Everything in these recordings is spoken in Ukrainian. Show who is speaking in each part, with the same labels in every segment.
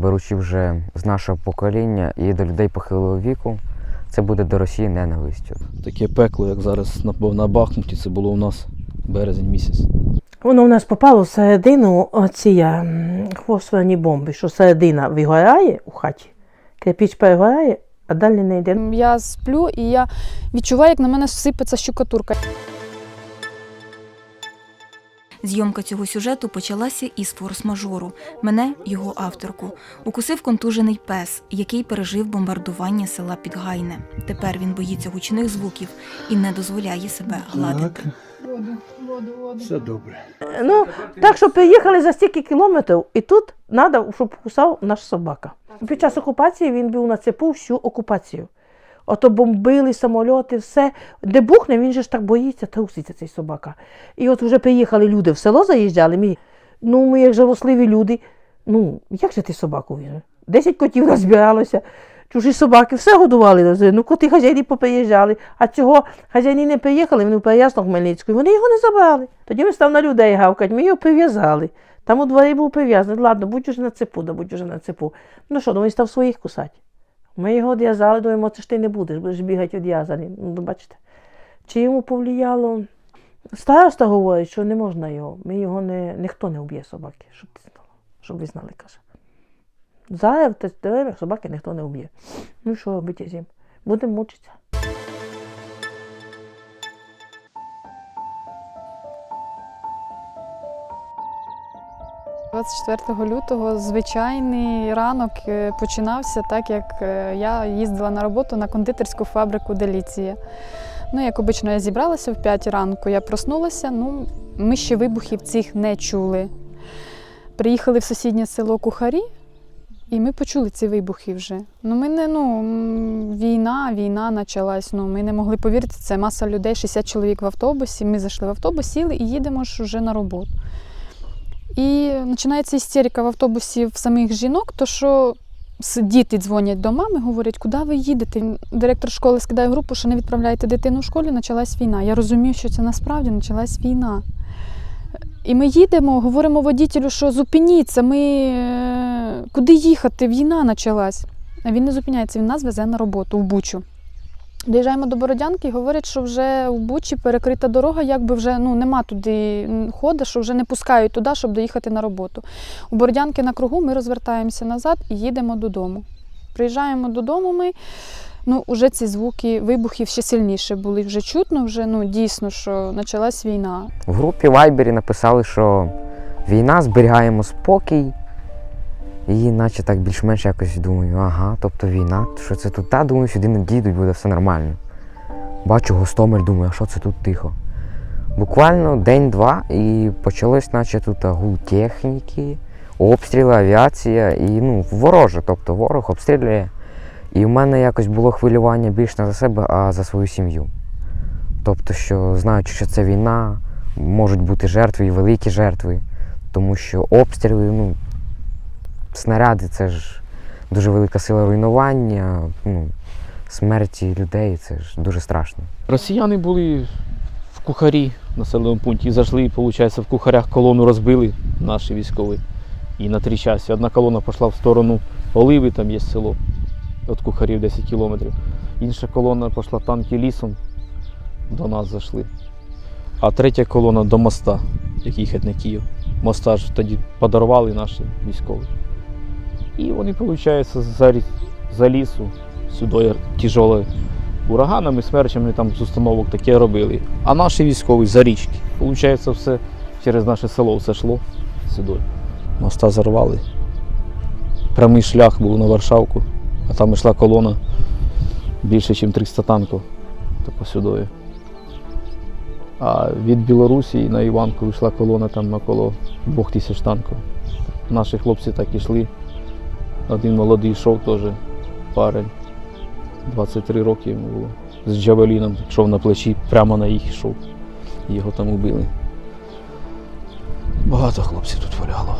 Speaker 1: беручи вже з нашого покоління і до людей похилого віку, це буде до Росії ненавистю.
Speaker 2: Таке пекло, як зараз на, на Бахмуті, це було у нас березень місяць.
Speaker 3: Воно в нас попало всередину оці м, фосфорні бомби, що середина вигорає у хаті, кирпіч перегорає, а далі не йде.
Speaker 4: Я сплю і я відчуваю, як на мене сипеться щукатурка.
Speaker 5: Зйомка цього сюжету почалася із форс-мажору. Мене, його авторку, укусив контужений пес, який пережив бомбардування села Підгайне. Тепер він боїться гучних звуків і не дозволяє себе гладити.
Speaker 6: Все добре.
Speaker 3: Ну, так що приїхали за стільки кілометрів, і тут треба, щоб кусав наш собака. Під час окупації він був на цепу всю окупацію. Ото бомбили самольоти, все. Де бухне, він же ж так боїться, труситься цей собака. І от вже приїхали люди в село заїжджали. Ми, ну, ми як жалосливі люди. Ну, як же ти собаку візьме? Десять котів розбиралося, чужі собаки, все годували. Ну, коти хазяїни поприїжджали, а цього хазяїни не приїхали, вони в Переяслав Хмельницьку, і вони його не забрали. Тоді він став на людей гавкати, ми його прив'язали. Там у дворі був прив'язаний. Ладно, будь уже на цепу, да будь уже на цепу. Ну що, ну він став своїх кусати. Ми його одв'язали, думаємо, це ж ти не будеш, будеш бігати одв'язаний. Ну, бачите. Чи йому повлияло? Староста говорить, що не можна його. Ми його не, ніхто не вб'є собаки, щоб ти знала, щоб ви знали, каже. Зараз в те- собаки ніхто не вб'є. Ну що робити з ним? Будемо мучитися.
Speaker 4: – 24 лютого звичайний ранок е, починався так, як е, я їздила на роботу на кондитерську фабрику Деліція. Ну, як обично, я зібралася в 5 ранку, я проснулася, ну, ми ще вибухів цих не чули. Приїхали в сусіднє село Кухарі, і ми почули ці вибухи вже. Ну, ми не, ну, війна, війна почалась. Ну, ми не могли повірити, це маса людей, 60 чоловік в автобусі. Ми зайшли в автобус, сіли і їдемо ж вже на роботу. І починається істерика в автобусі в самих жінок, то що діти дзвонять до мами, говорять, куди ви їдете? Директор школи скидає групу, що не відправляєте дитину в школі, почалась війна. Я розумію, що це насправді почалась війна. І ми їдемо, говоримо водітелю, що зупиніться, ми е, куди їхати? Війна почалась. А він не зупиняється, він нас везе на роботу в Бучу. Доїжджаємо до Бородянки і говорять, що вже в Бучі перекрита дорога, якби вже ну, нема туди ходу, що вже не пускають туди, щоб доїхати на роботу. У Бородянки на кругу ми розвертаємося назад і їдемо додому. Приїжджаємо додому ми. Ну, вже ці звуки вибухів ще сильніше були. Вже чутно, вже ну, дійсно, що почалась війна.
Speaker 1: В групі Вайбері написали, що війна, зберігаємо спокій. І наче так більш-менш якось думаю, ага, тобто війна, що це тут? Та думаю, сюди не дійдуть, буде все нормально. Бачу Гостомель, думаю, а що це тут тихо? Буквально день-два і почалось, наче тут гул техніки, обстріли, авіація і ну, вороже, тобто ворог обстрілює. І в мене якось було хвилювання більш не за себе, а за свою сім'ю. Тобто, що знаючи, що це війна, можуть бути жертви і великі жертви, тому що обстріли, ну, снаряди це ж дуже велика сила руйнування, ну, смерті людей, це ж дуже страшно.
Speaker 2: Росіяни були в кухарі населеному пункті і зайшли, виходить, в кухарях колону розбили наші військові. І на три часі. Одна колона пішла в сторону Оливи, там є село, від кухарів 10 кілометрів. Інша колона пішла танки лісом, до нас зайшли. А третя колона до моста, який їхати на Київ. Моста ж тоді подарували наші військові. І вони, виходить, за, за лісу сюди тяжелі ураганами, смерчами там з установок таке робили. А наші військові за річки. Получається, все через наше село все йшло сюди. Моста зарвали. Прямий шлях був на Варшавку, а там йшла колона більше, ніж 300 танків. Тако сюди. А від Білорусі на Іванку йшла колона там около 2000 танків. Наші хлопці так йшли. Один молодий йшов теж парень. 23 роки йому було. З Джавеліном йшов на плечі, прямо на їх йшов. Його там убили. Багато хлопців тут поляло.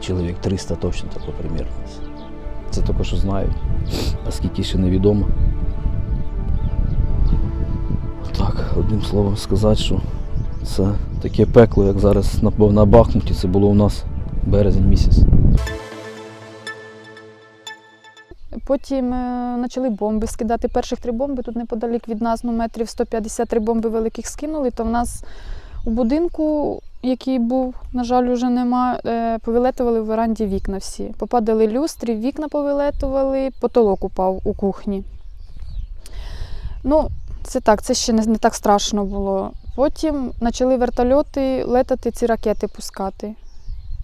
Speaker 2: Чоловік 300 точно тако примірно. Це тільки що знають, а скільки ще невідомо. Так, одним словом сказати, що це таке пекло, як зараз на Бахмуті, це було у нас березень місяць.
Speaker 4: Потім е, почали бомби скидати. Перших три бомби тут неподалік від нас, ну метрів 153 бомби великих скинули. То в нас у будинку, який був, на жаль, вже нема, е, повилетували в веранді вікна всі. Попадали люстри, вікна повилетували, потолок упав у кухні. Ну, це так, це ще не, не так страшно було. Потім почали вертольоти летати, ці ракети пускати.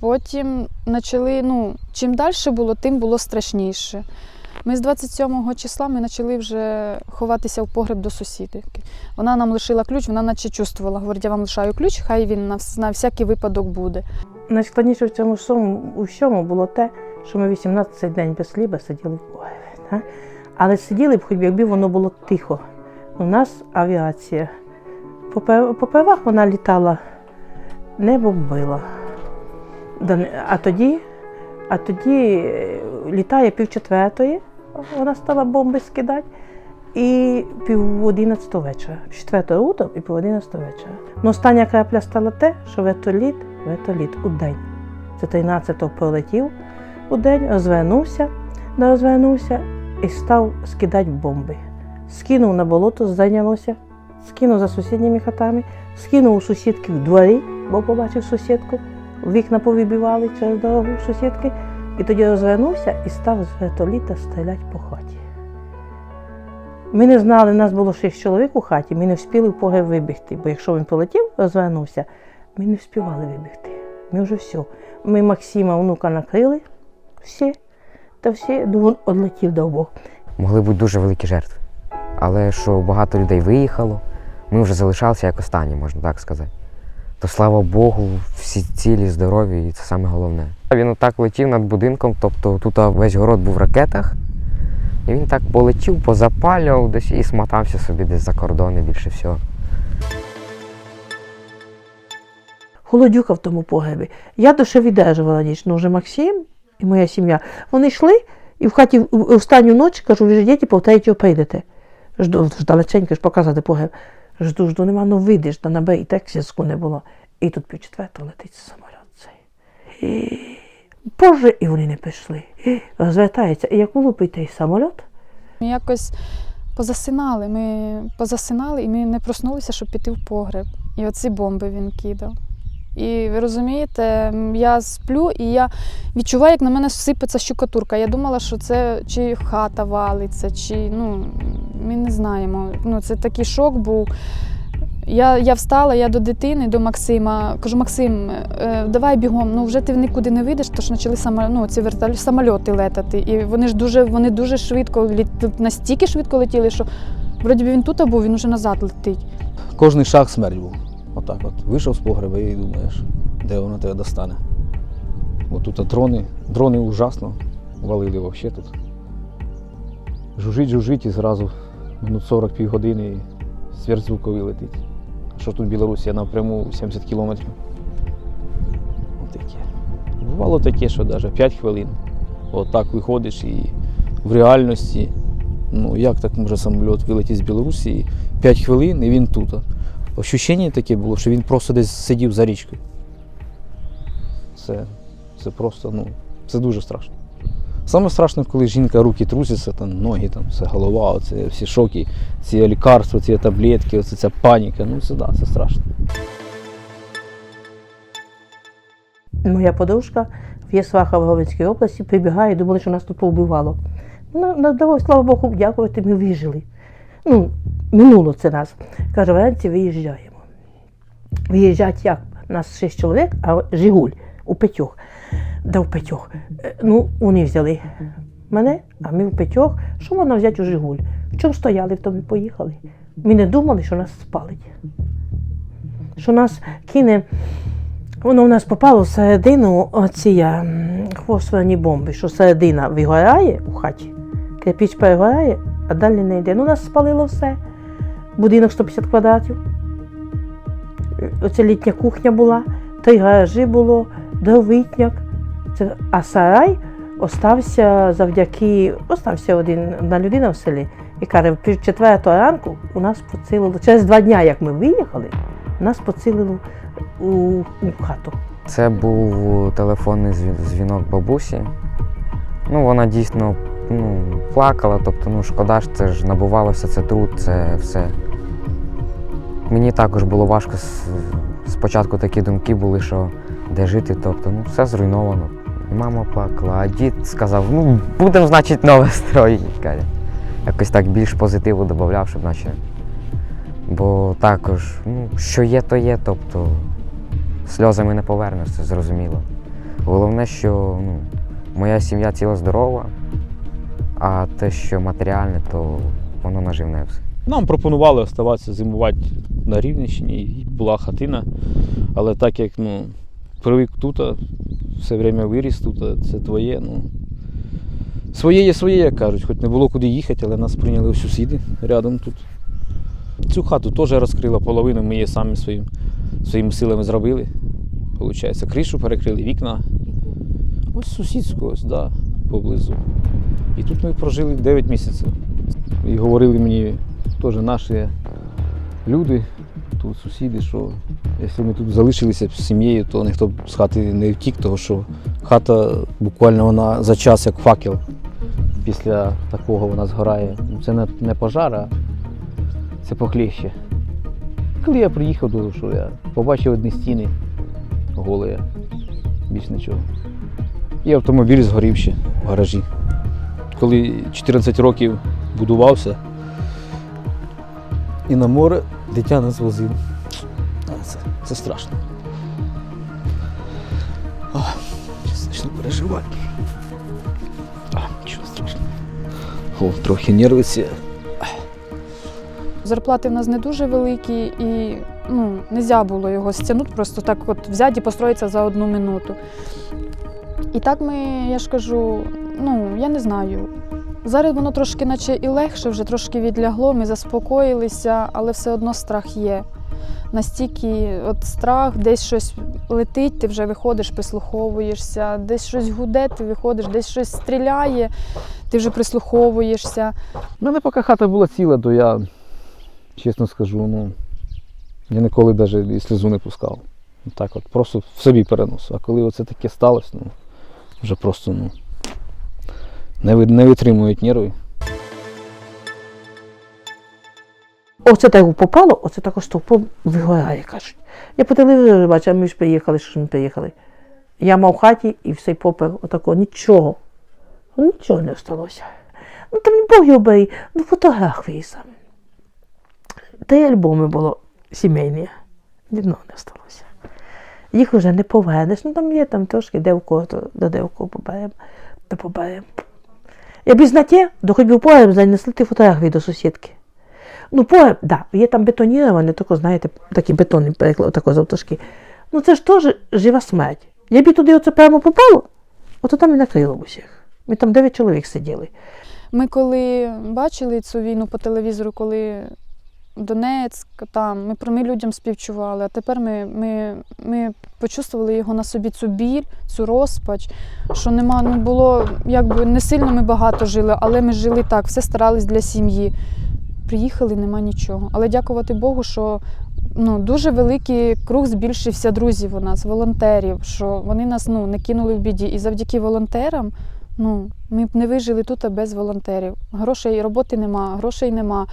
Speaker 4: Потім почали, ну, чим далі було, тим було страшніше. Ми з 27 числа ми почали вже ховатися в погреб до сусідки. Вона нам лишила ключ, вона наче чувствувала. Говорить, я вам лишаю ключ, хай він на, на всякий випадок буде.
Speaker 3: Найскладніше в цьому всьому, у всьому було те, що ми 18 день без хліба сиділи в погребі. Але сиділи б, хоч якби воно було тихо. У нас авіація. По, певах вона літала, не бомбила. Да А тоді, а тоді е, літає пів четвертої, вона стала бомби скидати, і пів одинадцятого вечора. Четвертого утром і пів одинадцятого вечора. Ну, остання крапля стала те, що вертоліт, вертоліт у день. Це 13-го полетів у день, розвернувся, не розвернувся і став скидати бомби. Скинув на болото, зайнялося, скинув за сусідніми хатами, скинув у сусідки в дворі, бо побачив сусідку, вікна повибивали через дорогу сусідки, і тоді розвернувся і став з вертоліта стріляти по хаті. Ми не знали, нас було шість чоловік у хаті, ми не встигли в погреб вибігти, бо якщо він полетів, розвернувся, ми не встигали вибігти. Ми вже все. Ми Максима, внука, накрили всі, та всі, він одлетів до обох.
Speaker 1: Могли бути дуже великі жертви. Але що багато людей виїхало, ми вже залишалися як останні, можна так сказати. То слава Богу, всі цілі, здорові, і це саме головне. Він отак летів над будинком, тобто тут весь город був в ракетах. І він так полетів, позапалював десь і смотався собі десь за кордони більше всього.
Speaker 3: Холодюка в тому погребі. Я ще віддержувала ніч. Ну вже Максим і моя сім'я. Вони йшли і в хаті останню ніч кажу, ви ж діти, по третього прийдете. Ж показати погреб. Жду, жду, нема, ну вийдеш, на і так зв'язку не було. І тут пів четвертого летить самоліт цей. І... Боже, і вони не пішли. І Розвертається. І як улупить той самоліт,
Speaker 4: Ми якось позасинали. Ми позасинали і ми не проснулися, щоб піти в погреб. І оці бомби він кидав. І ви розумієте, я сплю і я відчуваю, як на мене сипеться щукатурка. Я думала, що це чи хата валиться, чи ну ми не знаємо. Ну, це такий шок був. Я, я встала, я до дитини, до Максима. Кажу, Максим, е, давай бігом, ну вже ти нікуди не вийдеш, тож почали само, ну, ці вертолі, самольоти летати. І вони ж дуже, вони дуже швидко літ, настільки швидко летіли, що вроді він тут був, він вже назад летить.
Speaker 2: Кожний шаг смерть був. Отак от. Вийшов з погреба і думаєш, де воно тебе достане. Бо тут дрони, дрони ужасно валили взагалі тут. Жужить, жужить і зразу минут 40 півгодини сверхзвуковий летить. Що тут Білорусі напряму 70 кілометрів. Отаке. Бувало таке, що навіть 5 хвилин. Отак виходиш і в реальності. Ну як так може самоліт вилетіти з Білорусі? 5 хвилин і він тут. Ощущення таке було, що він просто десь сидів за річкою. Це, це просто, ну, це дуже страшно. Саме страшно, коли жінка руки трусяться, там, ноги, там, все голова, оце, всі шоки, ці лікарства, ці таблетки, оце, ця паніка. Ну це да, це страшно.
Speaker 3: Моя подружка в Єсваха в Говенській області прибігає, думали, що нас тут повбивало. Ну, нас слава Богу, дякувати, ми вижили. Ну, минуло це нас. Каже, вранці виїжджаємо. Виїжджать як? Нас шість чоловік, а Жигуль у п'ятьох. Да в п'ятьох. Е, Ну, вони взяли мене, а ми в п'ятьох. Що можна взяти у Жигуль? В чому стояли, в тому і поїхали. Ми не думали, що нас спалить. Що нас кине Воно в нас попало всередину оці м, фосфорні бомби, що середина вигорає у хаті, кирпіч перегорає, а далі не йде. Ну, нас спалило все. Будинок 150 квадратів. Оце літня кухня була, три гаражі було, дровитняк. Це, а сарай остався завдяки, остався один одна людина в селі, і каже, пів четвертого ранку у нас поцілило, через два дні, як ми виїхали, нас поцілило у, у хату.
Speaker 1: Це був телефонний дзвінок бабусі. Ну, вона дійсно ну, плакала, тобто, ну, шкода ж, це ж набувалося, це труд, це все. Мені також було важко. Спочатку такі думки були, що де жити, тобто, ну, все зруйновано. Мама плакала, а дід сказав, ну, будемо, значить, нове строїть. Якось так більш позитиву додавав, щоб наче. Бо також, ну, що є, то є, тобто сльозами не повернеш, це зрозуміло. Головне, що ну, моя сім'я ціла здорова, а те, що матеріальне, то воно наживне все.
Speaker 2: Нам пропонували оставатися зимувати на Рівненщині, була хатина. Але так як ну, привик тут, все время виріс тут, це твоє. Ну, своє є своє, як кажуть, хоч не було куди їхати, але нас прийняли сусіди рядом тут. Цю хату теж розкрила половину, ми її самі своїм, своїми силами зробили. Получається, кришу перекрили, вікна. Ось сусідську, ось, да, поблизу. І тут ми прожили 9 місяців. І говорили мені теж наші люди, тут сусіди, що якщо ми тут залишилися з сім'єю, то ніхто б з хати не втік, тому що хата буквально вона за час як факел. Після такого вона згорає. Ну, Це не, не пожар, а це похліще. Коли я приїхав, то що я побачив одні стіни голі, більш нічого. І автомобіль згорів ще в гаражі. Коли 14 років будувався, і на море дитя нас возив. А, Це, це страшно. Почну переживати. А, нічого страшного. О, трохи нервиться.
Speaker 4: Зарплати в нас не дуже великі, і ну, не було його стягнути, просто так от взяти і построїтися за одну минуту. І так ми, я ж кажу, ну, я не знаю. Зараз воно трошки, наче і легше, вже трошки відлягло, ми заспокоїлися, але все одно страх є. Настільки от страх, десь щось летить, ти вже виходиш, прислуховуєшся, десь щось гуде, ти виходиш, десь щось стріляє, ти вже прислуховуєшся.
Speaker 2: У мене поки хата була ціла, то я, чесно скажу, ну, я ніколи навіть і сльозу не пускав. Так от, просто в собі переносив. А коли оце таке сталося, ну, вже просто ну, не, ви- не витримують нерви.
Speaker 3: Оце так попало, оце також стовпом вигорає, кажуть. Я по телевізору бачу, ми ж приїхали, що ж ми приїхали. Яма в хаті і все попер, отако, нічого. Ну, Нічого не сталося. Ну там Бог його бери, ну фотографії саме. Й альбоми було сімейні. Ні не сталося. Їх вже не повернеш. Ну там є там трошки де в кого, то де в кого поберемо, то поберемо. Я б на те, до хоч би в погреб занесли ті фотографії до сусідки. Ну, погреб, да, є там бетоніроване, тако, знаєте, такі бетонні переклад, тако завташки. Ну це ж теж жива смерть. Я б туди оце прямо попало, ото там і накрило усіх. Ми там дев'ять чоловік сиділи.
Speaker 4: Ми коли бачили цю війну по телевізору, коли Донецьк, там, ми про ми людям співчували, а тепер ми, ми, ми почувствували його на собі цю біль, цю розпач, що нема, ну було, якби не сильно ми багато жили, але ми жили так, все старались для сім'ї. Приїхали, нема нічого. Але дякувати Богу, що ну, дуже великий круг збільшився друзів у нас, волонтерів, що вони нас ну, не кинули в біді. І завдяки волонтерам Ну, ми б не вижили тут без волонтерів. Грошей роботи нема, грошей нема.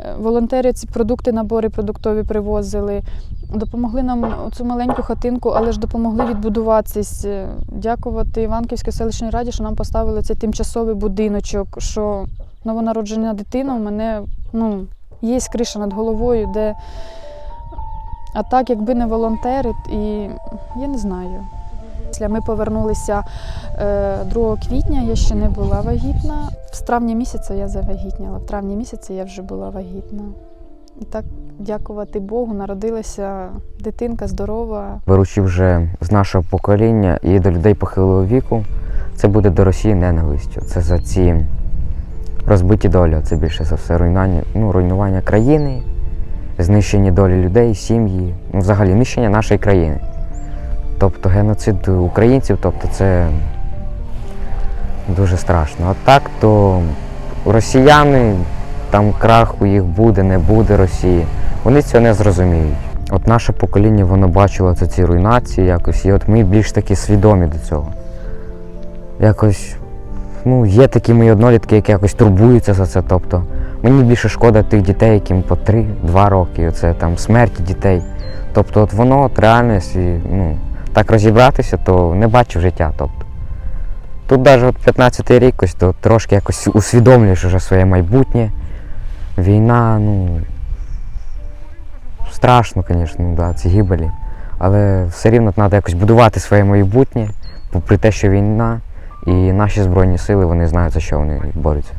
Speaker 4: Е, Волонтери ці продукти, набори продуктові привозили. Допомогли нам цю маленьку хатинку, але ж допомогли відбудуватись. Е, Дякувати Іванківській селищній раді, що нам поставили цей тимчасовий будиночок, що новонароджена дитина у мене ну, є криша над головою, де. А так, якби не волонтери, і я не знаю. Ми повернулися е, 2 квітня, я ще не була вагітна. З травня місяця я завагітняла. В травні місяці я вже була вагітна. І так, дякувати Богу, народилася дитинка здорова.
Speaker 1: Беручи вже з нашого покоління і до людей похилого віку, це буде до Росії ненавистю. Це за ці розбиті долі. Це більше за все руйнування, ну, руйнування країни, знищення долі людей, сім'ї, ну, взагалі нищення нашої країни. Тобто геноцид українців, тобто це дуже страшно. А так, то росіяни, там крах у їх буде, не буде Росії. Вони цього не зрозуміють. От наше покоління воно бачило це ці руйнації якось, і от ми більш таки свідомі до цього. Якось, ну, є такі мої однолітки, які якось турбуються за це. Тобто, мені більше шкода тих дітей, яким по 3-2 роки, оце там смерті дітей. Тобто, от воно от реально, якщо ну, так розібратися, то не бачив життя. Тобто. Тут навіть 15-й рік, ось, то трошки якось усвідомлюєш вже своє майбутнє. Війна, ну. Страшно, звісно, да, ці гибелі. Але все рівно треба якось будувати своє майбутнє, попри те, що війна, і наші Збройні сили вони знають, за що вони борються.